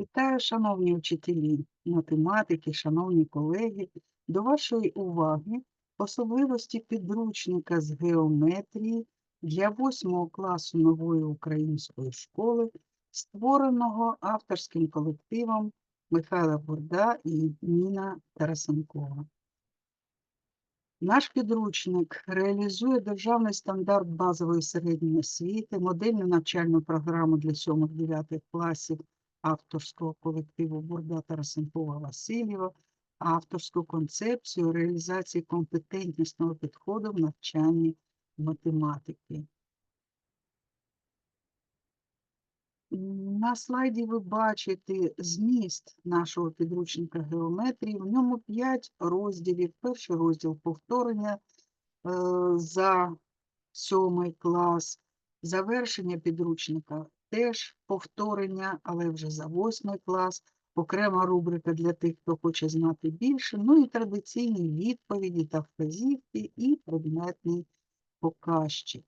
Вітаю, шановні вчителі математики, шановні колеги. До вашої уваги особливості підручника з геометрії для 8 класу нової української школи, створеного авторським колективом Михайла Бурда і Ніна Тарасенкова. Наш підручник реалізує державний стандарт базової середньої освіти, модельну навчальну програму для 7-9 класів авторського колективу Бурда Тарасенкова Васильєва, авторську концепцію реалізації компетентнісного підходу в навчанні математики. На слайді ви бачите зміст нашого підручника геометрії. В ньому 5 розділів. Перший розділ повторення е, за сьомий клас, завершення підручника теж повторення, але вже за восьмий клас, окрема рубрика для тих, хто хоче знати більше, ну і традиційні відповіді та вказівки і предметний показчик.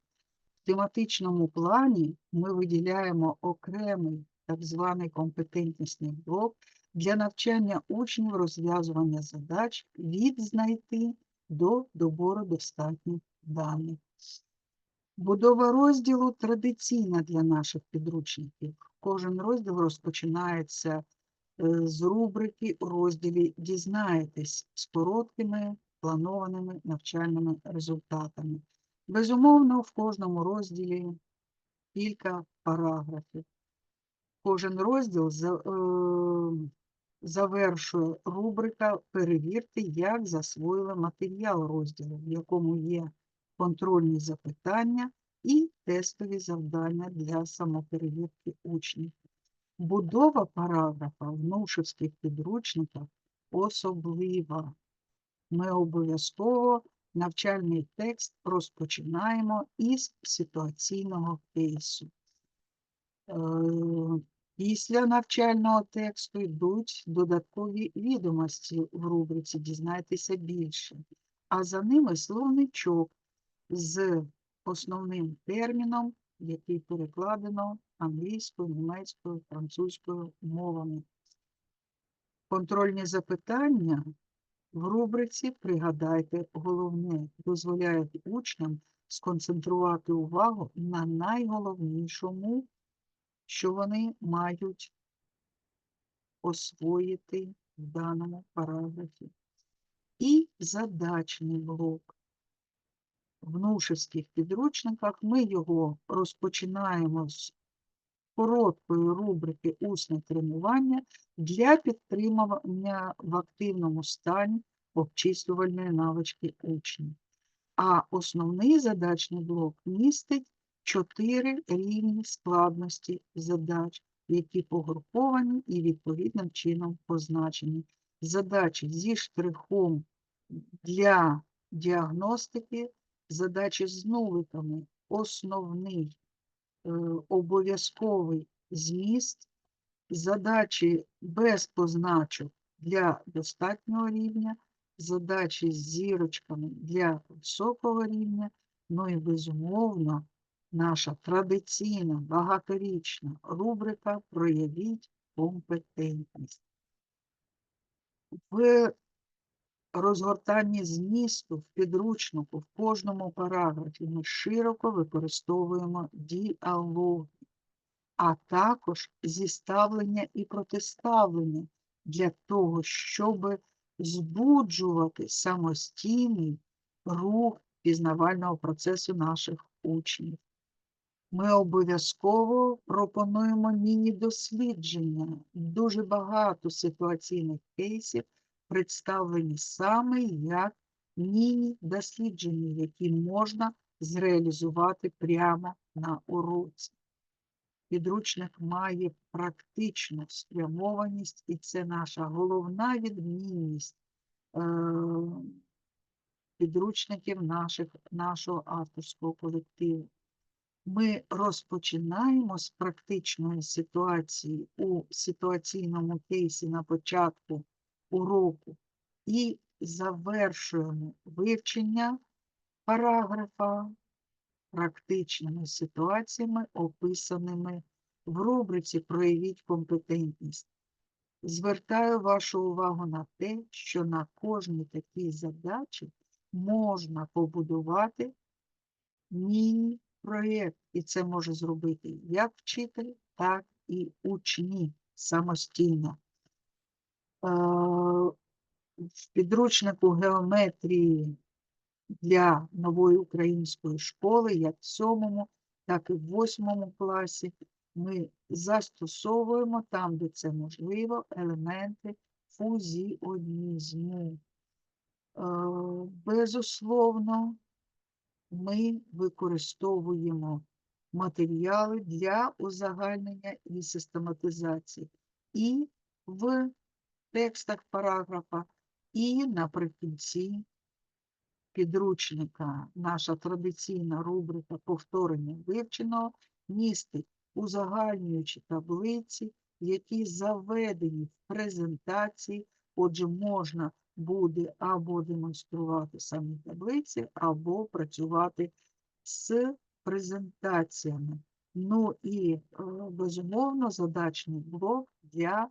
В тематичному плані ми виділяємо окремий так званий компетентнісний блок для навчання учнів розв'язування задач від знайти до добору достатніх даних. Будова розділу традиційна для наших підручників. Кожен розділ розпочинається е, з рубрики у розділі Дізнаєтесь з короткими планованими навчальними результатами. Безумовно, в кожному розділі кілька параграфів. Кожен розділ е, завершує рубрика Перевірте, як засвоїли матеріал розділу, в якому є контрольні запитання і тестові завдання для самоперевірки учнів. Будова параграфа в нушевських підручниках особлива. Ми обов'язково навчальний текст розпочинаємо із ситуаційного кейсу. Е, Після навчального тексту йдуть додаткові відомості в рубриці Дізнайтеся більше, а за ними словничок з основним терміном, який перекладено англійською, німецькою, французькою мовами. Контрольні запитання в рубриці Пригадайте головне дозволяють учням сконцентрувати увагу на найголовнішому, що вони мають освоїти в даному параграфі. І задачний блок. В нушевських підручниках ми його розпочинаємо з короткої рубрики Усне тренування для підтримування в активному стані обчислювальної навички учнів. А основний задачний блок містить чотири рівні складності задач, які погруповані і відповідним чином позначені. Задачі зі штрихом для діагностики, задачі з нуликами, основний е, обов'язковий зміст, задачі без позначок для достатнього рівня, задачі з зірочками для високого рівня, ну і безумовно наша традиційна багаторічна рубрика Проявіть компетентність. В розгортанні змісту в підручнику в кожному параграфі ми широко використовуємо діалоги, а також зіставлення і протиставлення для того, щоб збуджувати самостійний рух пізнавального процесу наших учнів. Ми обов'язково пропонуємо міні-дослідження. Дуже багато ситуаційних кейсів представлені саме як міні-дослідження, які можна зреалізувати прямо на уроці. Підручник має практичну спрямованість, і це наша головна відмінність е, підручників наших, нашого авторського колективу. Ми розпочинаємо з практичної ситуації у ситуаційному кейсі на початку уроку і завершуємо вивчення параграфа практичними ситуаціями, описаними в рубриці Проявіть компетентність. Звертаю вашу увагу на те, що на кожній такій задачі можна побудувати міні-проєкт, і це може зробити як вчитель, так і учні самостійно. В підручнику геометрії для нової української школи, як в сьомому, так і в восьмому класі, ми застосовуємо там, де це можливо, елементи фузіонізму. Безусловно, ми використовуємо матеріали для узагальнення і систематизації і в текстах параграфа, і наприкінці підручника. Наша традиційна рубрика повторення вивченого містить узагальнюючі таблиці, які заведені в презентації, отже, можна буде або демонструвати самі таблиці, або працювати з презентаціями. Ну і, е, безумовно, задачний блок для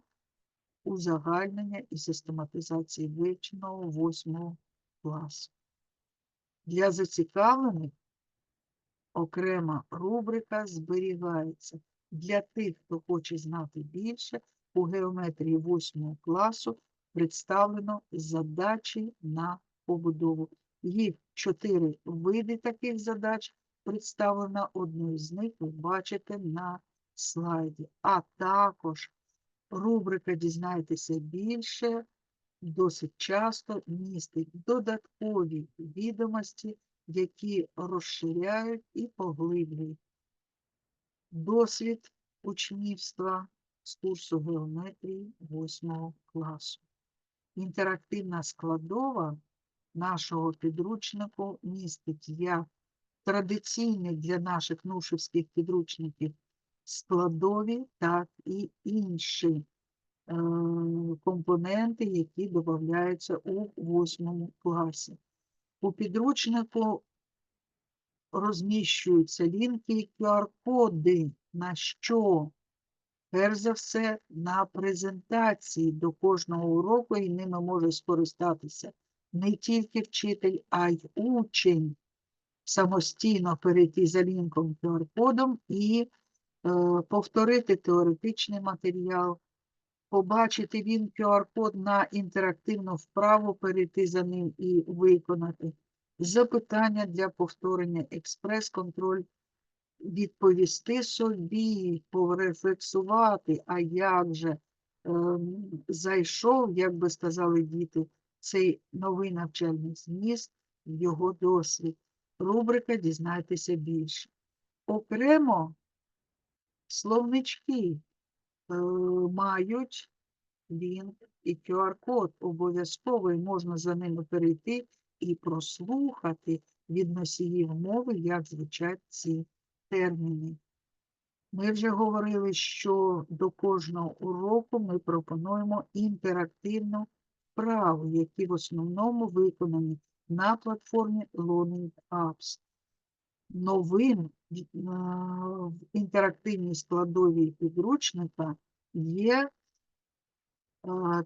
узагальнення і систематизації вивченого 8 класу. Для зацікавлених окрема рубрика зберігається. Для тих, хто хоче знати більше, у геометрії 8 класу представлено задачі на побудову. Їх чотири види таких задач представлено. Одну з них ви бачите на слайді. А також рубрика Дізнайтеся більше досить часто містить додаткові відомості, які розширяють і поглиблюють досвід учнівства з курсу геометрії 8 класу. Інтерактивна складова нашого підручнику містить як традиційні для наших нушівських підручників складові, так і інші е, компоненти, які додаються у 8 класі. У підручнику розміщуються лінки і QR-коди на що? Перш за все, на презентації до кожного уроку і ними може скористатися не тільки вчитель, а й учень. Самостійно перейти за лінком QR-кодом і повторити теоретичний матеріал, побачити він QR-код на інтерактивну вправу, перейти за ним і виконати. Запитання для повторення експрес-контроль, відповісти собі, порефлексувати, а як же ем, зайшов, як би сказали діти, цей новий навчальний зміст, в його досвід. Рубрика Дізнайтеся більше. Окремо словнички е, мають лінк і QR-код обов'язково, і можна за ними перейти і прослухати від носіїв мови, як звучать ці терміни. Ми вже говорили, що до кожного уроку ми пропонуємо інтерактивну вправу, які в основному виконані на платформі Learning Apps. Новим в інтерактивній складовій підручника є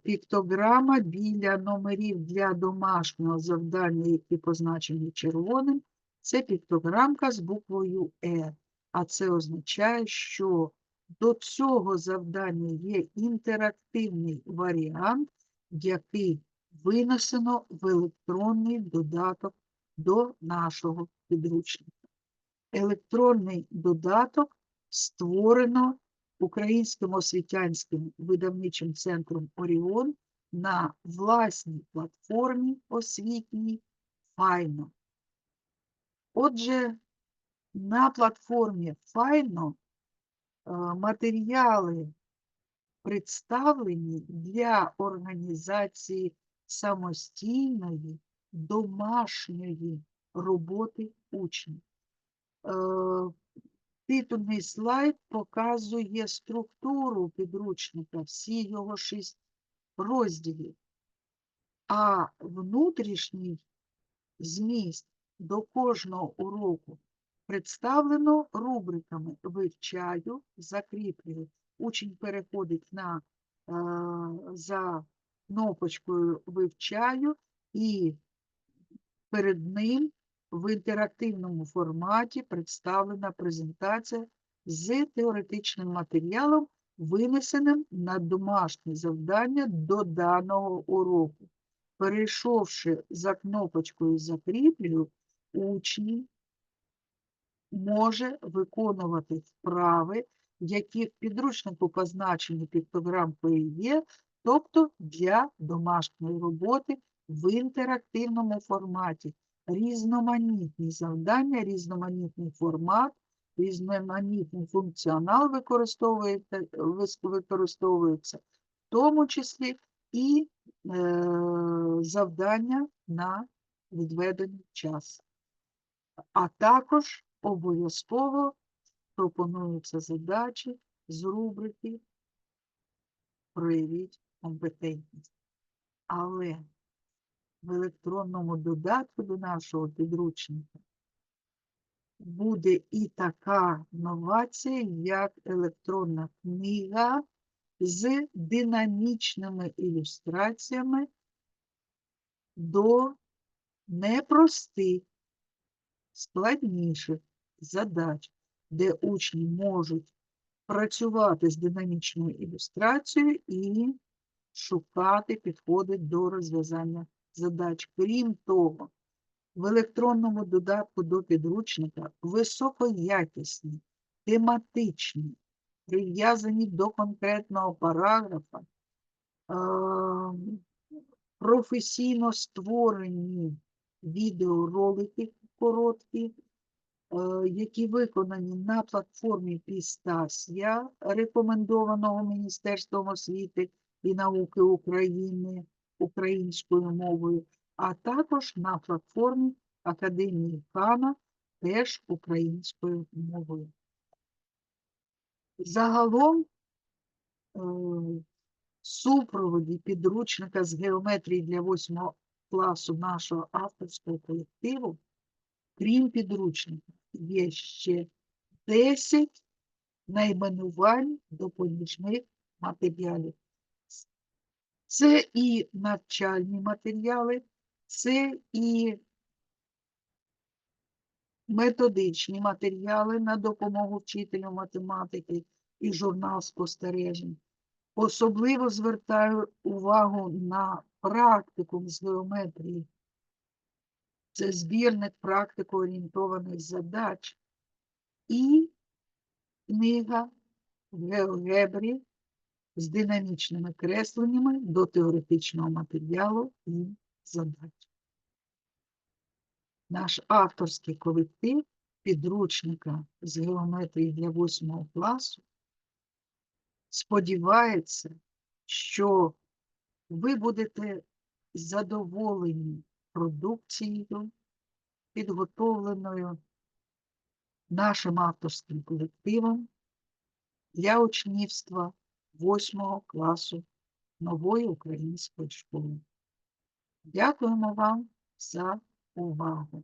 піктограма біля номерів для домашнього завдання, які позначені червоним. Це піктограмка з буквою Е. А це означає, що до цього завдання є інтерактивний варіант, який винесено в електронний додаток до нашого підручника. Електронний додаток створено Українським освітянським видавничим центром Оріон на власній платформі освітній Файно. Отже, на платформі Файно е, матеріали представлені для організації самостійної домашньої роботи учнів. Е, Титульний слайд показує структуру підручника, всі його шість розділів, а внутрішній зміст до кожного уроку представлено рубриками вивчаю, закріплюю. Учень переходить на за кнопочкою вивчаю і перед ним в інтерактивному форматі представлена презентація з теоретичним матеріалом, винесеним на домашнє завдання до даного уроку. Перейшовши за кнопочкою «Закріплюю», учні може виконувати вправи, які в підручнику позначені піктограмкою є, тобто для домашньої роботи в інтерактивному форматі. Різноманітні завдання, різноманітний формат, різноманітний функціонал використовується, в тому числі і е, завдання на відведений час. А також обов'язково пропонуються задачі з рубрики Проявіть компетентність. Але в електронному додатку до нашого підручника буде і така новація, як електронна книга з динамічними ілюстраціями до непростих, складніших задач, де учні можуть працювати з динамічною ілюстрацією і шукати підходи до розв'язання задач. Крім того, в електронному додатку до підручника високоякісні, тематичні, прив'язані до конкретного параграфа, ем, професійно створені відеоролики короткі, е, які виконані на платформі Пістасія, рекомендованого Міністерством освіти і науки України українською мовою, а також на платформі Академії Хана теж українською мовою. Загалом е, в супроводі підручника з геометрії для 8 класу нашого авторського колективу, крім підручника, є ще 10 найменувань допоміжних матеріалів. Це і навчальні матеріали, це і методичні матеріали на допомогу вчителю математики і журнал спостережень. Особливо звертаю увагу на практикум з геометрії. Це збірник практико-орієнтованих задач і книга в геогебрі з динамічними кресленнями до теоретичного матеріалу і задач. Наш авторський колектив підручника з геометрії для 8 класу сподівається, що ви будете задоволені продукцією, підготовленою нашим авторським колективом для учнівства 8 класу нової української школи. Дякуємо вам за увагу.